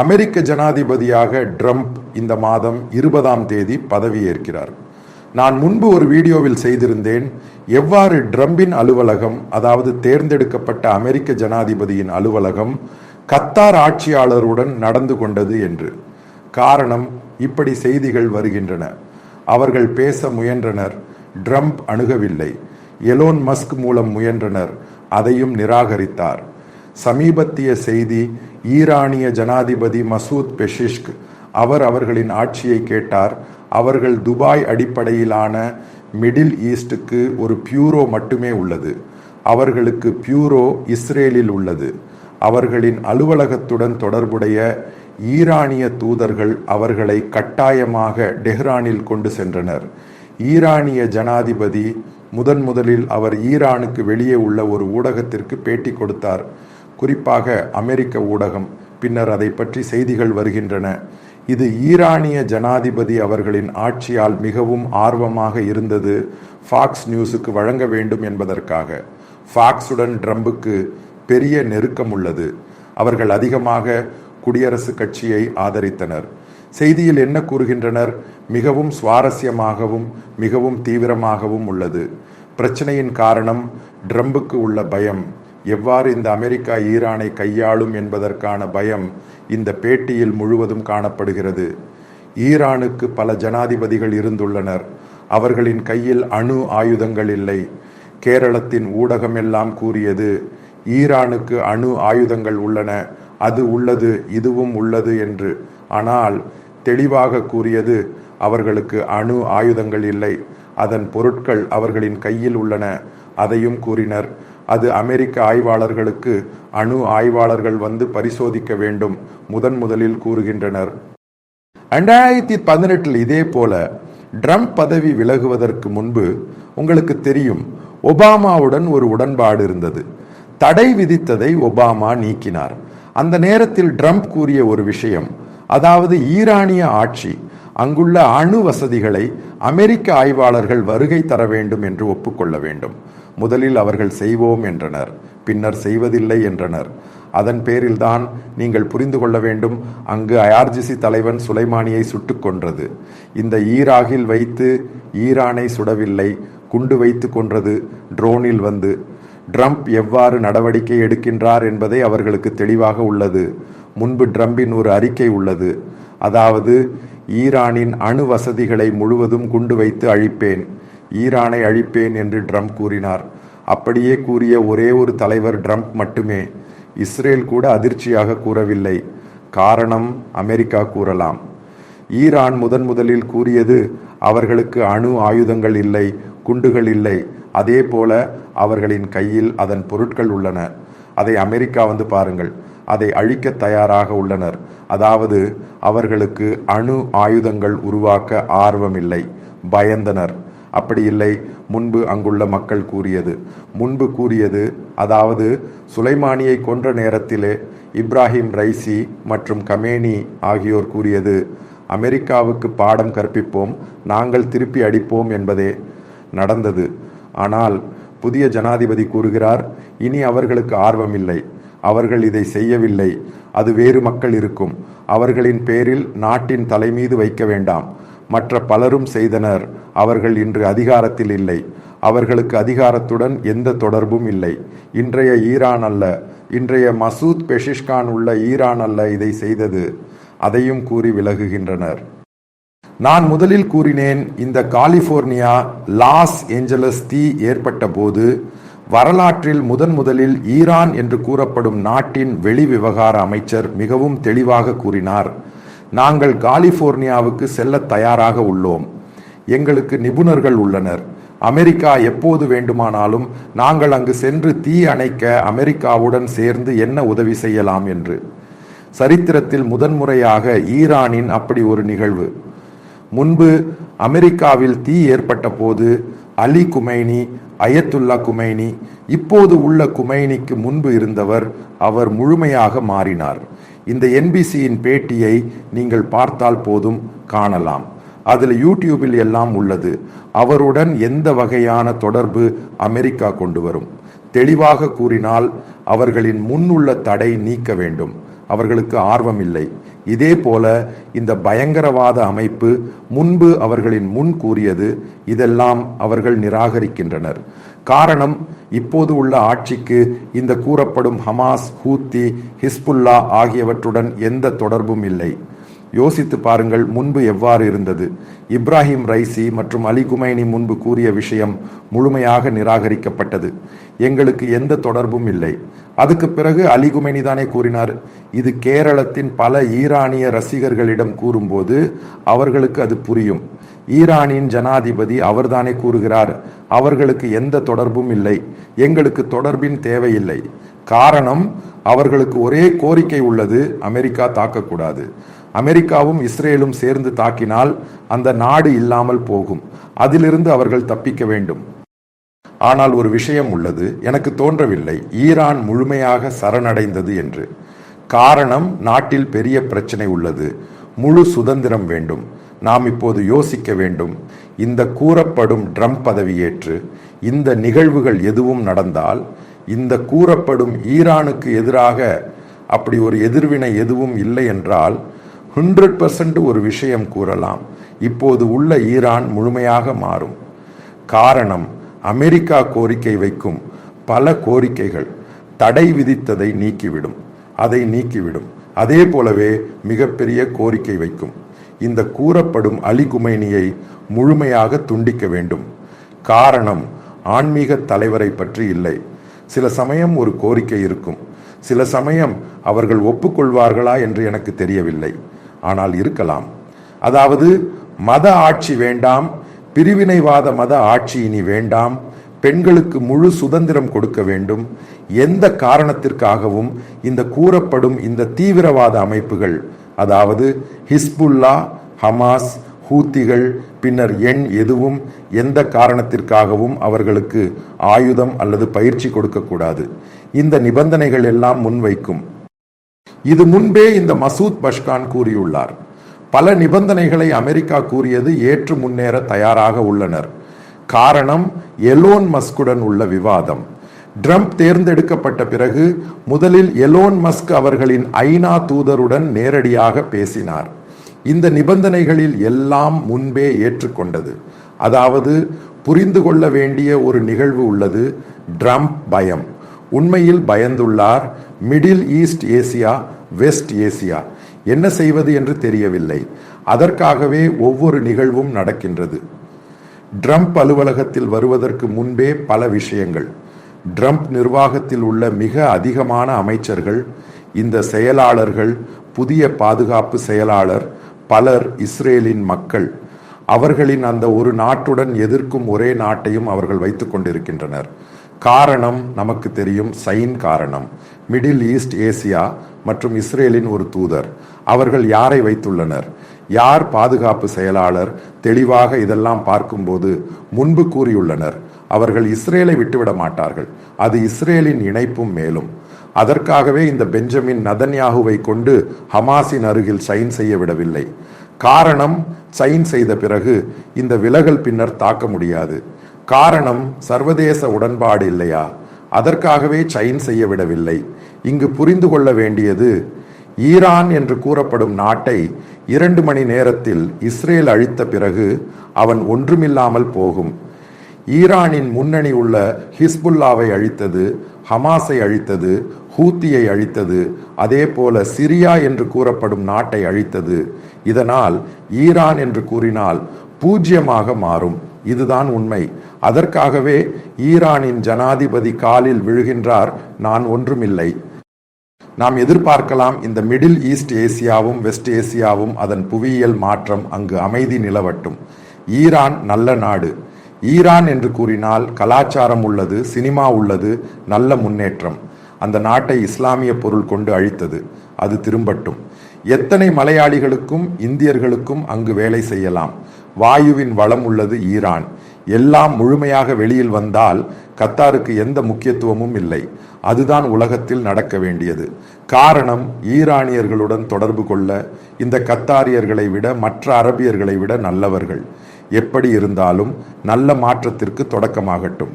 அமெரிக்க ஜனாதிபதியாக ட்ரம்ப் இந்த மாதம் இருபதாம் தேதி பதவியேற்கிறார். நான் முன்பு ஒரு வீடியோவில் செய்திருந்தேன் எவ்வாறு ட்ரம்பின் அலுவலகம் அதாவது தேர்ந்தெடுக்கப்பட்ட அமெரிக்க ஜனாதிபதியின் அலுவலகம் கத்தார் ஆட்சியாளருடன் நடந்து கொண்டது என்று. காரணம் இப்படி செய்திகள் வருகின்றன. அவர்கள் பேச முயன்றனர் ட்ரம்ப் அணுகவில்லை. எலோன் மஸ்க் மூலம் முயன்றனர் அதையும் நிராகரித்தார். சமீபத்திய செய்தி ஈரானிய ஜனாதிபதி மசூத் பெஷிஷ்க். அவர் அவர்களின் ஆட்சியை கேட்டார். அவர்கள் துபாய் அடிப்படையிலான மிடில் ஈஸ்டுக்கு ஒரு பியூரோ மட்டுமே உள்ளது. அவர்களுக்கு பியூரோ இஸ்ரேலில் உள்ளது. அவர்களின் அலுவலகத்துடன் தொடர்புடைய ஈரானிய தூதர்கள் அவர்களை கட்டாயமாக டெஹ்ரானில் கொண்டு சென்றனர். ஈரானிய ஜனாதிபதி முதன் முதலில் அவர் ஈரானுக்கு வெளியே உள்ள ஒரு ஊடகத்திற்கு பேட்டி கொடுத்தார். குறிப்பாக அமெரிக்க ஊடகம் பின்னர் அதை பற்றி செய்திகள் வருகின்றன. இது ஈரானிய ஜனாதிபதி அவர்களின் ஆட்சியால் மிகவும் ஆர்வமாக இருந்தது ஃபாக்ஸ் நியூஸுக்கு வழங்க வேண்டும் என்பதற்காக. ஃபாக்ஸுடன் ட்ரம்புக்கு பெரிய நெருக்கம் உள்ளது. அவர்கள் அதிகமாக குடியரசுக் கட்சியை ஆதரித்தனர். செய்தியில் என்ன கூறுகின்றனர்? மிகவும் சுவாரஸ்யமாகவும் மிகவும் தீவிரமாகவும் உள்ளது. பிரச்சனையின் காரணம் ட்ரம்புக்கு உள்ள பயம். எவ்வாறு இந்த அமெரிக்கா ஈரானை கையாளும் என்பதற்கான பயம் இந்த பேட்டியில் முழுவதும் காணப்படுகிறது. ஈரானுக்கு பல ஜனாதிபதிகள் இருந்துள்ளனர். அவர்களின் கையில் அணு ஆயுதங்கள் இல்லை. கேரளத்தின் ஊடகம் எல்லாம் கூறியது ஈரானுக்கு அணு ஆயுதங்கள் உள்ளன. அது உள்ளது இதுவும் உள்ளது என்று. ஆனால் தெளிவாக கூறியது அவர்களுக்கு அணு ஆயுதங்கள் இல்லை. அதன் பொருட்கள் அவர்களின் கையில் உள்ளன. அதையும் கூறினர். அது அமெரிக்க ஆய்வாளர்களுக்கு அணு ஆய்வாளர்கள் வந்து பரிசோதிக்க வேண்டும் முதன் முதலில் கூறுகின்றனர். ரெண்டாயிரத்தி பதினெட்டில் இதே போல ட்ரம்ப் பதவி விலகுவதற்கு முன்பு உங்களுக்கு தெரியும் ஒபாமாவுடன் ஒரு உடன்பாடு இருந்தது. தடை விதித்ததை ஒபாமா நீக்கினார். அந்த நேரத்தில் ட்ரம்ப் கூறிய ஒரு விஷயம் அதாவது ஈரானிய ஆட்சி அங்குள்ள அணு வசதிகளை அமெரிக்க ஆய்வாளர்கள் வருகை தர வேண்டும் என்று ஒப்புக்கொள்ள வேண்டும். முதலில் அவர்கள் செய்வோம் என்றனர். பின்னர் செய்வதில்லை என்றனர். அதன் பேரில்தான் நீங்கள் புரிந்து கொள்ள வேண்டும் அங்கு ஐஆர்ஜிசி தலைவன் சுலைமானியை சுட்டு கொன்றது. இந்த ஈராகில் வைத்து ஈரானை சுடவில்லை குண்டு வைத்து கொன்றது ட்ரோனில் வந்து. ட்ரம்ப் எவ்வாறு நடவடிக்கை எடுக்கின்றார் என்பதை அவர்களுக்கு தெளிவாக உள்ளது. முன்பு ட்ரம்பின் ஒரு அறிக்கை உள்ளது. அதாவது ஈரானின் அணு வசதிகளை முழுவதும் குண்டு வைத்து அழிப்பேன். ஈரானை அழிப்பேன் என்று ட்ரம்ப் கூறினார். அப்படியே கூறிய ஒரே ஒரு தலைவர் ட்ரம்ப் மட்டுமே. இஸ்ரேல் கூட அதிர்ச்சியாக கூறவில்லை. காரணம் அமெரிக்கா கூறலாம். ஈரான் முதன் முதலில் கூறியது அவர்களுக்கு அணு ஆயுதங்கள் இல்லை குண்டுகள் இல்லை. அதே போல அவர்களின் கையில் அதன் பொருட்கள் உள்ளன. அதை அமெரிக்கா வந்து பாருங்கள். அதை அழிக்க தயாராக உள்ளனர். அதாவது அவர்களுக்கு அணு ஆயுதங்கள் உருவாக்க ஆர்வமில்லை. பயந்தனர். அப்படி இல்லை. முன்பு அங்குள்ள மக்கள் கூறியது. முன்பு கூறியது அதாவது சுலைமானியை கொன்ற நேரத்திலே இப்ராஹிம் ரைசி மற்றும் கமேனி ஆகியோர் கூறியது. அமெரிக்காவுக்கு பாடம் கற்பிப்போம் நாங்கள் திருப்பி அடிப்போம் என்பதே நடந்தது. ஆனால் புதிய ஜனாதிபதி கூறுகிறார் இனி அவர்களுக்கு ஆர்வமில்லை. அவர்கள் இதை செய்யவில்லை. அது வேறு மக்கள் இருக்கும். அவர்களின் பேரில் நாட்டின் தலைமீது வைக்க வேண்டாம். மற்ற பலரும் செய்தனர். அவர்கள் இன்று அதிகாரத்தில் இல்லை. அவர்களுக்கு அதிகாரத்துடன் எந்த தொடர்பும் இல்லை. இன்றைய ஈரான் அல்ல. இன்றைய மசூத் பெஷிஷ்கான் உள்ள ஈரான் அல்ல இதை செய்தது. அதையும் கூறி விலகுகின்றனர். நான் முதலில் கூறினேன் இந்த காலிபோர்னியா லாஸ் ஏஞ்சலஸ் தீ ஏற்பட்ட போது வரலாற்றில் முதன் முதலில் ஈரான் என்று கூறப்படும் நாட்டின் வெளி விவகார அமைச்சர் மிகவும் தெளிவாக கூறினார். நாங்கள் காலிபோர்னியாவுக்கு செல்ல தயாராக உள்ளோம். எங்களுக்கு நிபுணர்கள் உள்ளனர். அமெரிக்கா எப்போது வேண்டுமானாலும் நாங்கள் அங்கு சென்று தீ அணைக்க அமெரிக்காவுடன் சேர்ந்து என்ன உதவி செய்யலாம் என்று. சரித்திரத்தில் முதன்முறையாக ஈரானின் அப்படி ஒரு நிகழ்வு. முன்பு அமெரிக்காவில் தீ ஏற்பட்ட போது அலி குமைனி அயத்துல்லா குமைனி இப்போது உள்ள குமைனிக்கு முன்பு இருந்தவர் அவர் முழுமையாக மாறினார். இந்த என்பிசியின் பேட்டியை நீங்கள் பார்த்தால் போதும் காணலாம். அதில் யூடியூபில் எல்லாம் உள்ளது. அவருடன் எந்த வகையான தொடர்பு அமெரிக்கா கொண்டு வரும்? தெளிவாக கூறினால் அவர்களின் முன்னுள்ள தடை நீக்க வேண்டும். அவர்களுக்கு ஆர்வம் இல்லை இதே போல இந்த பயங்கரவாத அமைப்பு முன்பு அவர்களின் முன் கூறியது இதெல்லாம் அவர்கள் நிராகரிக்கின்றனர். காரணம் இப்போது உள்ள ஆட்சிக்கு இந்த கூறப்படும் ஹமாஸ் ஹூத்தி ஹிஸ்புல்லா ஆகியவற்றுடன் எந்த தொடர்பும் இல்லை. யோசித்து பாருங்கள் முன்பு எவ்வாறு இருந்தது? இப்ராஹிம் ரைசி மற்றும் அலி குமைனி முன்பு கூறிய விஷயம் முழுமையாக நிராகரிக்கப்பட்டது. எங்களுக்கு எந்த தொடர்பும் இல்லை. அதுக்கு பிறகு அலி குமைனி தானே கூறினார். இது கேரளத்தின் பல ஈரானிய ரசிகர்களிடம் கூறும்போது அவர்களுக்கு அது புரியும். ஈரானின் ஜனாதிபதி அவர்தானே கூறுகிறார் அவர்களுக்கு எந்த தொடர்பும் இல்லை எங்களுக்கு தொடர்பின் தேவையில்லை. காரணம் அவர்களுக்கு ஒரே கோரிக்கை உள்ளது அமெரிக்கா தாக்கக்கூடாது. அமெரிக்காவும் இஸ்ரேலும் சேர்ந்து தாக்கினால் அந்த நாடு இல்லாமல் போகும் அதிலிருந்து அவர்கள் தப்பிக்க வேண்டும். ஆனால் ஒரு விஷயம் உள்ளது எனக்கு தோன்றவில்லை ஈரான் முழுமையாக சரணடைந்தது என்று. காரணம் நாட்டில் பெரிய பிரச்சனை உள்ளது முழு சுதந்திரம் வேண்டும். நாம் இப்போது யோசிக்க வேண்டும். இந்த கூறப்படும் ட்ரம்ப் பதவியேற்று இந்த நிகழ்வுகள் எதுவும் நடந்தால் இந்த கூறப்படும் ஈரானுக்கு எதிராக அப்படி ஒரு எதிர்வினை எதுவும் இல்லை என்றால் ஹண்ட்ரட் பர்சன்ட் ஒரு விஷயம் கூறலாம். இப்போது உள்ள ஈரான் முழுமையாக மாறும். காரணம் அமெரிக்கா கோரிக்கை வைக்கும் பல கோரிக்கைகள் தடை விதித்ததை நீக்கிவிடும். அதை நீக்கிவிடும். அதே போலவே மிகப்பெரிய கோரிக்கை வைக்கும். இந்த கூறப்படும் அலிகுமைனியை முழுமையாக துண்டிக்க வேண்டும். காரணம் ஆன்மீக தலைவரை பற்றி இல்லை. சில சமயம் ஒரு கோரிக்கை இருக்கும். சில சமயம் அவர்கள் ஒப்புக்கொள்வார்களா என்று எனக்கு தெரியவில்லை. ஆனால் இருக்கலாம். அதாவது மத ஆட்சி வேண்டாம் பிரிவினைவாத மத ஆட்சி இனி வேண்டாம் பெண்களுக்கு முழு சுதந்திரம் கொடுக்க வேண்டும் எந்த காரணத்திற்காகவும் இந்த கூறப்படும் இந்த தீவிரவாத அமைப்புகள் அதாவது ஹிஸ்புல்லா ஹமாஸ் ஹூத்திகள் பின்னர் எண் எதுவும் எந்த காரணத்திற்காகவும் அவர்களுக்கு ஆயுதம் அல்லது பயிற்சி கொடுக்கக்கூடாது. இந்த நிபந்தனைகள் எல்லாம் முன்வைக்கும். இது முன்பே இந்த மசூத் பஷ்கான் கூறியுள்ளார். பல நிபந்தனைகளை அமெரிக்கா கூறியது ஏற்று முன்னேற தயாராக உள்ளனர். காரணம் எலோன் மஸ்குடன் உள்ள விவாதம். ட்ரம்ப் தேர்ந்தெடுக்கப்பட்ட பிறகு முதலில் எலோன் மஸ்க் அவர்களின் ஐநா தூதருடன் நேரடியாக பேசினார். இந்த நிபந்தனைகளில் எல்லாம் முன்பே ஏற்றுக்கொண்டது. அதாவது புரிந்து கொள்ள வேண்டிய ஒரு நிகழ்வு உள்ளது ட்ரம்ப் பயம். உண்மையில் பயந்துள்ளார் middle east Asia west Asia. என்ன செய்வது என்று தெரியவில்லை. அதற்காகவே ஒவ்வொரு நிகழ்வும் நடக்கின்றது. ட்ரம்ப் அலுவலகத்தில் வருவதற்கு முன்பே பல விஷயங்கள். ட்ரம்ப் நிர்வாகத்தில் உள்ள மிக அதிகமான அமைச்சர்கள் இந்த செயலாளர்கள் புதிய பாதுகாப்பு செயலாளர் பலர் இஸ்ரேலின் மக்கள். அவர்களின் அந்த ஒரு நாட்டுடன் எதிர்க்கும் ஒரே நாட்டையும் அவர்கள் வைத்து கொண்டிருக்கின்றனர். காரணம் நமக்கு தெரியும் சைன் காரணம். மிடில் ஈஸ்ட் ஏசியா மற்றும் இஸ்ரேலின் ஒரு தூதர். அவர்கள் யாரை வைத்துள்ளனர்? யார் பாதுகாப்பு செயலாளர் தெளிவாக இதெல்லாம் பார்க்கும்போது முன்பு கூறியுள்ளனர் அவர்கள் இஸ்ரேலை விட்டுவிட மாட்டார்கள். அது இஸ்ரேலின் இணைப்பும் மேலும். அதற்காகவே இந்த பெஞ்சமின் நதன்யாகுவை கொண்டு ஹமாஸின் அருகில் சைன் செய்ய விடவில்லை. காரணம் சைன் செய்த பிறகு இந்த விலகல் பின்னர் தாக்க முடியாது. காரணம் சர்வதேச உடன்பாடு இல்லையா? அதற்காகவே சைன் செய்ய விடவில்லை. இங்கு புரிந்து கொள்ள வேண்டியது ஈரான் என்று கூறப்படும் நாட்டை இரண்டு மணி நேரத்தில் இஸ்ரேல் அழித்த பிறகு அவன் ஒன்றுமில்லாமல் போகும். ஈரானின் முன்னணி உள்ள ஹிஸ்புல்லாவை அழித்தது ஹமாஸை அழித்தது ஹூத்தியை அழித்தது அதே போல சிரியா என்று கூறப்படும் நாட்டை அழித்தது. இதனால் ஈரான் என்று கூறினால் பூஜ்யமாக மாறும். இதுதான் உண்மை. அதற்காகவே ஈரானின் ஜனாதிபதி காலில் விழுகின்றார். நான் ஒன்றுமில்லை. நாம் எதிர்பார்க்கலாம் இந்த மிடில் ஈஸ்ட் ஏசியாவும் வெஸ்ட் ஏசியாவும் அதன் புவியியல் மாற்றம் அங்கு அமைதி நிலவட்டும். ஈரான் நல்ல நாடு. ஈரான் என்று கூறினால் கலாச்சாரம் உள்ளது சினிமா உள்ளது நல்ல முன்னேற்றம். அந்த நாட்டை இஸ்லாமிய பொருள் கொண்டு அழித்தது. அது திரும்பட்டும். எத்தனை மலையாளிகளுக்கும் இந்தியர்களுக்கும் அங்கு வேலை செய்யலாம். வாயுவின் வளம் உள்ளது ஈரான். எல்லாம் முழுமையாக வெளியில் வந்தால் கத்தாருக்கு எந்த முக்கியத்துவமும் இல்லை. அதுதான் உலகத்தில் நடக்க வேண்டியது. காரணம் ஈரானியர்களுடன் தொடர்பு கொள்ள இந்த கத்தாரியர்களை விட மற்ற அரபியர்களை விட நல்லவர்கள். எப்படி இருந்தாலும் நல்ல மாற்றத்திற்கு தொடக்கமாகட்டும்.